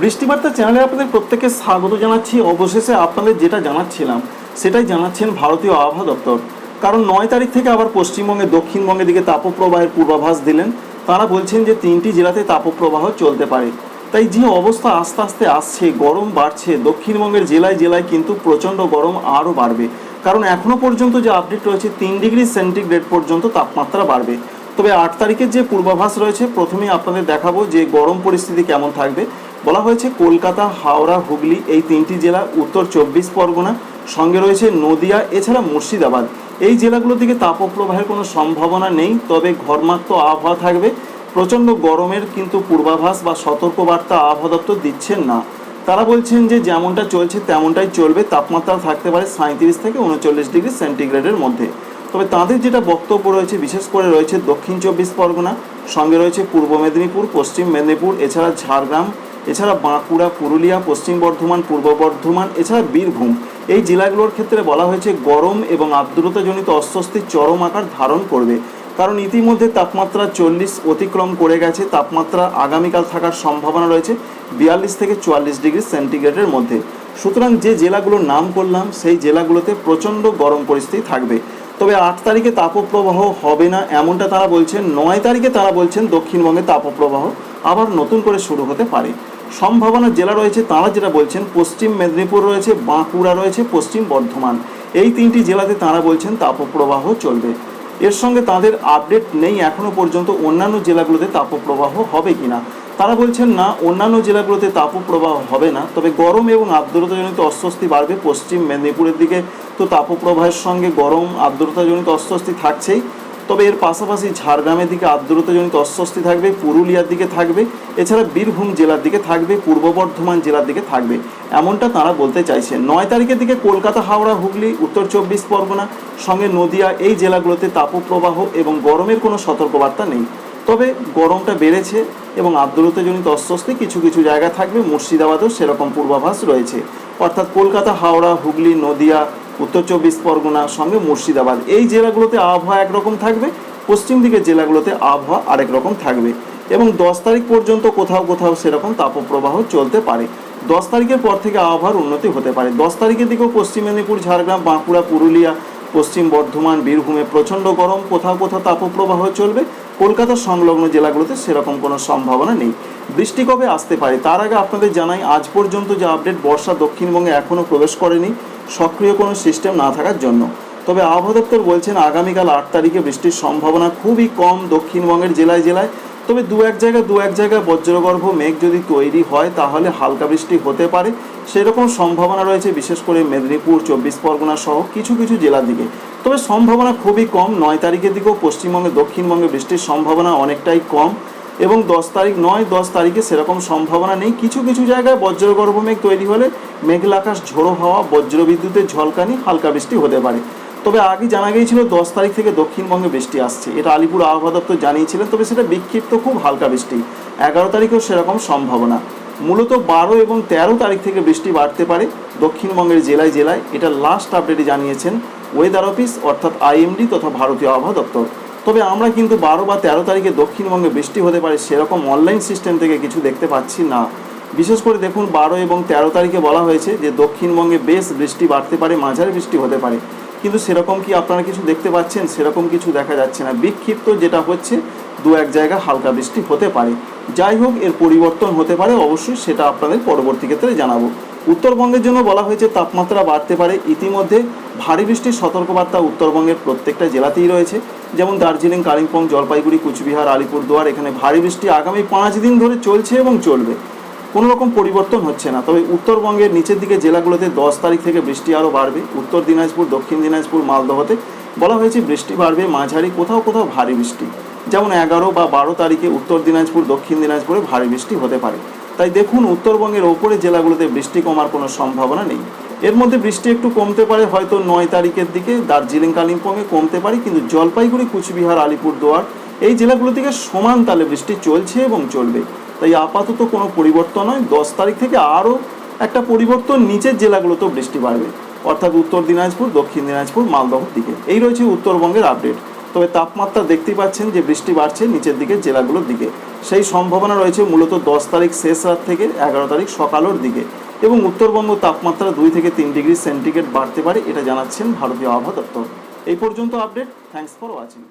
বৃষ্টিবার্তা চ্যানেলে আপনাদের প্রত্যেককে স্বাগত জানাচ্ছি। অবশেষে আপনাদের যেটা জানাচ্ছিলাম, সেটাই জানাচ্ছেন ভারতীয় আবহাওয়া দপ্তর। কারণ নয় তারিখ থেকে আবার পশ্চিমবঙ্গে, দক্ষিণবঙ্গের দিকে তাপপ্রবাহের পূর্বাভাস দিলেন। তারা বলছেন যে তিনটি জেলাতে তাপপ্রবাহ চলতে পারে। তাই যে অবস্থা আস্তে আস্তে আসছে, গরম বাড়ছে, দক্ষিণবঙ্গের জেলায় জেলায় কিন্তু প্রচণ্ড গরম আরও বাড়বে। কারণ এখনও পর্যন্ত যে আপডেট রয়েছে, তিন ডিগ্রি সেন্টিগ্রেড পর্যন্ত তাপমাত্রা বাড়বে। তবে আট তারিখের যে পূর্বাভাস রয়েছে, প্রথমেই আপনাদের দেখাবো যে গরম পরিস্থিতি কেমন থাকবে। বলা হয়েছে কলকাতা, হাওড়া, হুগলি এই তিনটি জেলা উত্তর চব্বিশ পরগনা, সঙ্গে রয়েছে নদিয়া, এছাড়া মুর্শিদাবাদ। এই জেলাগুলোর দিকে তাপপ্রবাহের কোনো সম্ভাবনা নেই, তবে ঘরমাক্ত আবহাওয়া থাকবে। প্রচণ্ড গরমের কিন্তু পূর্বাভাস বা সতর্কবার্তা আবহাওয়া দপ্তর দিচ্ছেন না। তারা বলছেন যে যেমনটা চলছে, তেমনটাই চলবে। তাপমাত্রা থাকতে পারে সাঁত্রিশ থেকে উনচল্লিশ ডিগ্রি সেন্টিগ্রেডের মধ্যে। তবে তাদের যেটা বক্তব্য রয়েছে, বিশেষ করে রয়েছে দক্ষিণ চব্বিশ পরগনা, সঙ্গে রয়েছে পূর্ব মেদিনীপুর, পশ্চিম মেদিনীপুর, এছাড়া ঝাড়গ্রাম এছাড়া বাঁকুড়া, পুরুলিয়া, পশ্চিম বর্ধমান, পূর্ব বর্ধমান, এছাড়া বীরভূম। এই জেলাগুলোর ক্ষেত্রে বলা হয়েছে গরম এবং আর্দ্রতাজনিত অস্বস্তি চরম আকার ধারণ করবে। কারণ ইতিমধ্যে তাপমাত্রা চল্লিশ অতিক্রম করে গেছে। তাপমাত্রা আগামীকাল থাকার সম্ভাবনা রয়েছে বিয়াল্লিশ থেকে চুয়াল্লিশ ডিগ্রি সেন্টিগ্রেডের মধ্যে। সুতরাং যে জেলাগুলোর নাম করলাম, সেই জেলাগুলোতে প্রচণ্ড গরম পরিস্থিতি থাকবে। তবে আট তারিখে তাপপ্রবাহ হবে না এমনটা তারা বলছেন। নয় তারিখে তারা বলছেন দক্ষিণবঙ্গে তাপপ্রবাহ আবার নতুন করে শুরু হতে পারে। সম্ভাবনা জেলা রয়েছে, তারা যেটা বলছেন, পশ্চিম মেদিনীপুর রয়েছে, বাঁকুড়া রয়েছে, পশ্চিম বর্ধমান। এই তিনটি জেলাতে তারা বলছেন তাপপ্রবাহ চলবে। এর সঙ্গে তাদের আপডেট নেই এখনও পর্যন্ত, অন্যান্য জেলাগুলোতে তাপপ্রবাহ হবে কিনা। তারা বলছেন, না, অন্যান্য জেলাগুলোতে তাপপ্রবাহ হবে না, তবে গরম এবং আর্দ্রতাজনিত অস্বস্তি বাড়বে। পশ্চিম মেদিনীপুরের দিকে তো তাপপ্রবাহের সঙ্গে গরম, আর্দ্রতাজনিত অস্বস্তি থাকছেই। তবে এর পাশাপাশি ঝাড়গ্রামের দিকে আর্দ্রতাজনিত অস্বস্তি থাকবে, পুরুলিয়ার দিকে থাকবে, এছাড়া বীরভূম জেলার দিকে থাকবে, পূর্ব বর্ধমান জেলার দিকে থাকবে। এমনটা তারা বলতে চাইছেন। নয় তারিখের দিকে কলকাতা, হাওড়া, হুগলি, উত্তর চব্বিশ পরগনা সঙ্গে নদিয়া এই জেলাগুলোতে তাপপ্রবাহ এবং গরমের কোনো সতর্কবার্তা নেই। তবে গরমটা বেড়েছে এবং আর্দ্রতাজনিত অস্বস্তি কিছু কিছু জায়গা থাকবে, মুর্শিদাবাদেও সেরকম পূর্বাভাস রয়েছে। অর্থাৎ কলকাতা, হাওড়া, হুগলি, নদিয়া উত্তর চব্বিশ পরগনা সঙ্গে মুর্শিদাবাদ। এই জেলাগুলোতে আবহাওয়া একরকম থাকবে, পশ্চিম দিকের জেলাগুলোতে আবহাওয়া আরেক রকম থাকবে এবং দশ তারিখ পর্যন্ত কোথাও কোথাও সেরকম তাপপ্রবাহ চলতে পারে। দশ তারিখের পর থেকে আবহাওয়ার উন্নতি হতে পারে। দশ তারিখের দিকেও পশ্চিম মেদিনীপুর, ঝাড়গ্রাম, বাঁকুড়া, পুরুলিয়া, পশ্চিম বর্ধমান, বীরভূমে প্রচণ্ড গরম, কোথাও কোথাও তাপপ্রবাহ চলবে। কলকাতার সংলগ্ন জেলাগুলোতে সেরকম কোনো সম্ভাবনা নেই। বৃষ্টি কবে আসতে পারে তার আগে আপনাদের জানাই, আজ পর্যন্ত যে আপডেট বর্ষা দক্ষিণবঙ্গে এখনও প্রবেশ করেনি, সক্রিয় কোনো সিস্টেম না থাকার জন্য। তবে আবহাওয়া দপ্তর বলছেন, আগামীকাল আট তারিখে বৃষ্টির সম্ভাবনা খুবই কম দক্ষিণবঙ্গের জেলায় জেলায়। তবে দু এক জায়গায় দু এক জায়গায় বজ্রগর্ভ মেঘ যদি তৈরি হয়, তাহলে হালকা বৃষ্টি হতে পারে। সেরকম সম্ভাবনা রয়েছে বিশেষ করে মেদিনীপুর, চব্বিশ পরগনা সহ কিছু কিছু জেলার দিকে। তবে সম্ভাবনা খুবই কম। নয় তারিখের দিকেও পশ্চিমবঙ্গে, দক্ষিণবঙ্গে বৃষ্টির সম্ভাবনা অনেকটাই কম এবং দশ তারিখ নয়, দশ তারিখে সেরকম সম্ভাবনা নেই। কিছু কিছু জায়গায় বজ্রগর্ভ মেঘ তৈরি হলে মেঘলা আকাশ ঝোড়ো হাওয়া, বজ্রবিদ্যুতের ঝলকানি, হালকা বৃষ্টি হতে পারে। তবে আগে জানা গিয়েছিল দশ তারিখ থেকে দক্ষিণবঙ্গে বৃষ্টি আসছে। এটা আলিপুর আবহাওয়া দপ্তর জানিয়েছিলেন, তবে সেটা বিক্ষিপ্ত খুব হালকা বৃষ্টি। এগারো তারিখেও সেরকম সম্ভাবনা। মূলত বারো এবং তেরো তারিখ থেকে বৃষ্টি বাড়তে পারে দক্ষিণবঙ্গের জেলায় জেলায়, এটা লাস্ট আপডেটে জানিয়েছেন ওয়েদার অফিস অর্থাৎ আইএমডি তথা ভারতীয় আবহাওয়া দপ্তর। তবে আমরা কিন্তু বারো বা তেরো তারিখে দক্ষিণবঙ্গে বৃষ্টি হতে পারে সেরকম অনলাইন সিস্টেম থেকে কিছু দেখতে পাচ্ছি না। বিশেষ করে দেখুন, বারো এবং তেরো তারিখে বলা হয়েছে যে দক্ষিণবঙ্গে বেশ বৃষ্টি বাড়তে পারে, মাঝারি বৃষ্টি হতে পারে। কিন্তু সেরকম কি আপনারা কিছু দেখতে পাচ্ছেন? সেরকম কিছু দেখা যাচ্ছে না। বিক্ষিপ্ত যেটা হচ্ছে, দু এক জায়গা হালকা বৃষ্টি হতে পারে। যাই হোক, এর পরিবর্তন হতে পারে অবশ্যই, সেটা আপনাদের পরবর্তী ক্ষেত্রে জানাব। উত্তরবঙ্গের জন্য বলা হয়েছে, তাপমাত্রা বাড়তে পারে। ইতিমধ্যে ভারী বৃষ্টির সতর্কবার্তা উত্তরবঙ্গের প্রত্যেকটা জেলাতেই রয়েছে। যেমন দার্জিলিং, কালিম্পং, জলপাইগুড়ি, কুচবিহার, আলিপুরদুয়ার, এখানে ভারী বৃষ্টি আগামী পাঁচ দিন ধরে চলছে এবং চলবে। কোনো রকম পরিবর্তন হচ্ছে না। তবে উত্তরবঙ্গের নিচের দিকে জেলাগুলোতে দশ তারিখ থেকে বৃষ্টি আরও বাড়বে। উত্তর দিনাজপুর, দক্ষিণ দিনাজপুর, মালদহতে বলা হয়েছে বৃষ্টি বাড়বে। মাঝারি কোথাও কোথাও ভারী বৃষ্টি। যেমন এগারো বা বারো তারিখে উত্তর দিনাজপুর, দক্ষিণ দিনাজপুরে ভারী বৃষ্টি হতে পারে। তাই দেখুন, উত্তরবঙ্গের ওপরে জেলাগুলোতে বৃষ্টি কমার কোনো সম্ভাবনা নেই। এর মধ্যে বৃষ্টি একটু কমতে পারে, হয়তো নয় তারিখের দিকে। দার্জিলিং, কালিম্পংয়ে কমতে পারে, কিন্তু জলপাইগুড়ি, কুচবিহার, আলিপুরদুয়ার এই জেলাগুলো থেকে সমান তালে বৃষ্টি চলছে এবং চলবে। তাই আপাতত কোনো পরিবর্তন নয়। দশ তারিখ থেকে আরও একটা পরিবর্তন নিচের জেলাগুলোতেও বৃষ্টি বাড়বে। অর্থাৎ উত্তর দিনাজপুর, দক্ষিণ দিনাজপুর, মালদহর দিকে। এই রয়েছে উত্তরবঙ্গের আপডেট তবে তাপমাত্রা দেখতেই পাচ্ছেন যে বৃষ্টি বাড়ছে নিচের দিকে, জেলাগুলোর দিকে। সেই সম্ভাবনা রয়েছে মূলত দশ তারিখ শেষ রাত থেকে এগারো তারিখ সকালের দিকে। এবং উত্তরবঙ্গ তাপমাত্রা দুই থেকে তিন ডিগ্রি সেন্টিগ্রেড বাড়তে পারে, এটা জানাচ্ছেন ভারতীয় আবহাওয়া দপ্তর। এই পর্যন্ত আপডেট থ্যাঙ্কস ফর ওয়াচিং